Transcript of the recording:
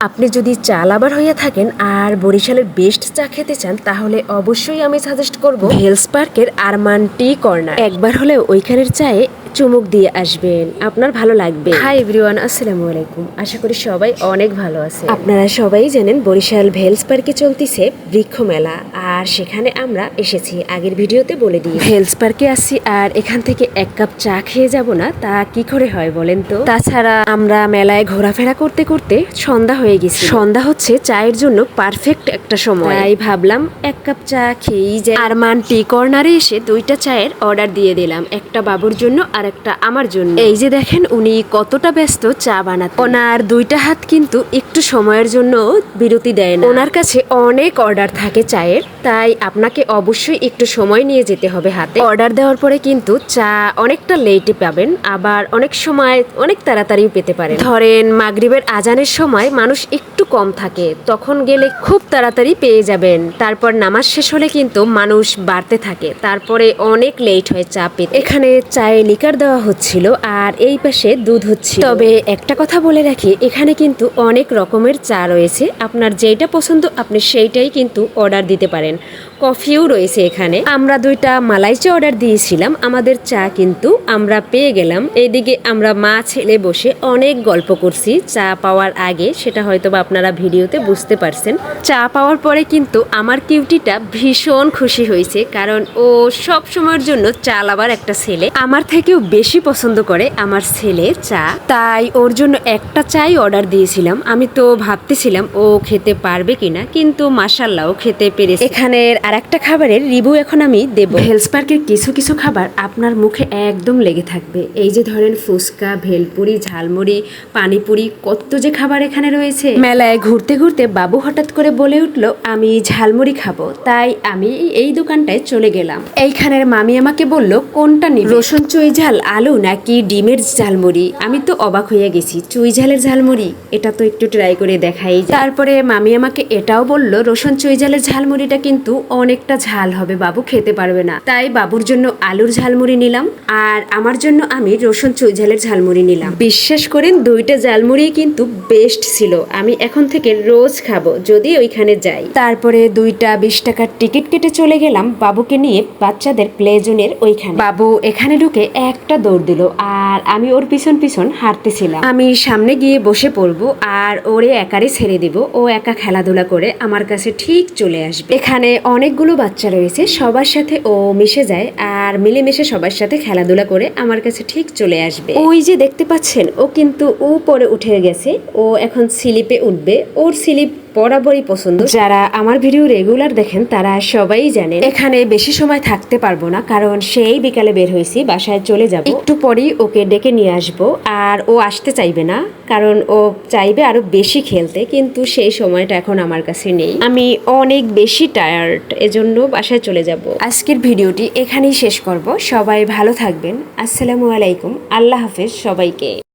আপনি যদি চা লাভার হইয়া থাকেন আর বরিশালের বেস্ট চা খেতে চান, তাহলে অবশ্যই আমি সাজেস্ট করব হেলস পার্কের আরমান টি কর্নার একবার হলে ওইখানের চায়ে চুমুক দিয়ে আসবেন। আপনার ভালো লাগবে। হাই এভরিওয়ান আসসালামু আলাইকুম। আশা করি সবাই অনেক ভালো আছে আপনারা সবাই জানেন বরিশাল ভেলস পার্কে চলতেছে বৃক্ষ মেলা। আর সেখানে আমরা এসেছি। আগের ভিডিওতে বলে দিই। ভেলস পার্কে আসছি আর এখান থেকে এক কাপ চা খেয়ে যাব না। তা কি করে হয় বলেন তো? তাছাড়া আমরা মেলায় ঘোরাফেরা করতে করতে সন্ধ্যা হয়ে গেছে। সন্ধ্যা হচ্ছে চায়ের জন্য পারফেক্ট একটা সময়। তাই ভাবলাম এক কাপ চা খেয়েই যাই। আর মান টি কর্নারে এসে দুইটা চায়ের অর্ডার দিয়ে দিলাম। একটা বাবুর জন্য আর একটা আমার জন্য। এই যে দেখেন, উনি কতটা ব্যস্ত চা বানাতে। ওনার দুইটা হাত কিন্তু একটু সময়ের জন্য বিরতি দেয় না। ওনার কাছে অনেক অর্ডার থাকে চায়ের, তাই আপনাকে অবশ্যই একটু সময় নিয়ে যেতে হবে হাতে। অর্ডার দেওয়ার পরে কিন্তু চা অনেকটা লেটে পাবেন, আবার অনেক সময় অনেক তাড়াতাড়িও পেতে পারেন। ধরেন, মাগরিবের আজানের সময় মানুষ একটু কম থাকে, তখন গেলে খুব তাড়াতাড়ি পেয়ে যাবেন। তারপর নামাজ শেষ হলে কিন্তু মানুষ বাড়তে থাকে, তারপরে অনেক লেট হয় চা পেতে। এখানে চায়ে লিকার দেওয়া হচ্ছিল আর এই পাশে দুধ হচ্ছে তবে একটা কথা বলে রাখি, এখানে কিন্তু অনেক রকমের চা রয়েছে। আপনার যেটা পছন্দ, আপনি সেইটাই কিন্তু অর্ডার দিতে পারেন। কফিও রয়েছে এখানে। আমরা দুইটা মালাই চা অর্ডার দিয়েছিলাম, আমাদের চা কিন্তু আমরা পেয়ে গেলাম। এইদিকে আমরা মা ছেলে বসে অনেক গল্প করছি, চা পাওয়ার আগে, সেটা হয়তো বা আপনারা ভিডিওতে বুঝতে পারছেন। চা পাওয়ার পরে কিন্তু আমার কিউটিটা ভীষণ খুশি হয়েছে, কারণ ও সব সময়ের জন্য চা লাভার একটা ছেলে। আমার থেকেও বেশি পছন্দ করে আমার ছেলে চা। তাই ওর জন্য একটা চাই অর্ডার দিয়েছিলাম। আমি তো ভাবতেছিলাম ও খেতে পারবে কিনা, কিন্তু মাসাল্লাহ খেতে পেরেছে। এখানের আর একটা খাবারের রিভিউ এখন আমি দেব। হেলস পার্কের কিছু কিছু খাবার আপনার মুখে একদম লেগে থাকবে। এই যে ধরেন ফুচকা ভেলপুরি ঝালমুড়ি পানিপুরি কত যে খাবার এখানে রয়েছে। মেলায় ঘুরতে ঘুরতে বাবু হঠাৎ করে বলে উঠল আমি ঝালমুড়ি খাব। তাই আমি এই দোকানটায় চলে গেলাম। এইখানের মামি আমাকে বলল কোনটা নিবি? রসুন চুই ঝাল আলু নাকি ডিমের ঝালমুড়ি? আমি তো অবাক হয়ে গেছি চুই ঝালের ঝালমুড়ি? এটা তো একটু ট্রাই করে দেখাই তারপরে মামি আমাকে এটাও বলল রসুন চুই ঝালের ঝালমুড়িটা কিন্তু অনেকটা ঝাল হবে, বাবু খেতে পারবে না। তাই বাবুর জন্য আলুর ঝালমুড়ি নিলাম আর আমার জন্য আমি রসুন চুই ঝালের ঝালমুড়ি নিলাম। বিশ্বাস করেন, দুইটা ঝালমুড়ি কিন্তু বেস্ট ছিল। আমি এখন থেকে রোজ খাব, যদি ওইখানে যাই। তারপরে দুইটা বিশ টাকার টিকিট কেটে চলে গেলাম বাবুকে নিয়ে বাচ্চাদের প্লে জোনের ওইখানে। বাবু এখানে ঢুকে একটা দৌড় দিল আর আমি ওর পিছন পিছন হাঁটতেছিলাম। আমি সামনে গিয়ে বসে পড়ব আর ওরে একারে ছেড়ে দিব। ও একা খেলাধুলা করে আমার কাছে ঠিক চলে আসবে। এখানে অনেকগুলো বাচ্চা রয়েছে, সবার সাথে ও মিশে যায় আর মিলেমিশে সবার সাথে খেলাধুলা করে আমার কাছে ঠিক চলে আসবে। ওই যে দেখতে পাচ্ছেন, ও কিন্তু উপরে উঠে গেছে, ও এখন স্লিপে উঠবে, ওর স্লিপ বরাবরই পছন্দ। যারা আমার ভিডিও রেগুলার দেখেন, তারা সবাই জানেন, এখানে বেশি সময় থাকতে পারব না, কারণ সেই বিকালে বের হয়েছি, বাসায় চলে যাব। একটু পরেই ওকে ডেকে নিয়ে আসব, আর ও আসতে চাইবে না, কারণ ও চাইবে আরও বেশি খেলতে, কিন্তু সেই সময়টা এখন আমার কাছে নেই। আমি অনেক বেশি টায়ার্ড এজন্য বাসায় চলে যাব। আজকের ভিডিওটি এখানেই শেষ করব। সবাই ভালো থাকবেন। আসসালামু আলাইকুম। আল্লাহ হাফেজ সবাইকে।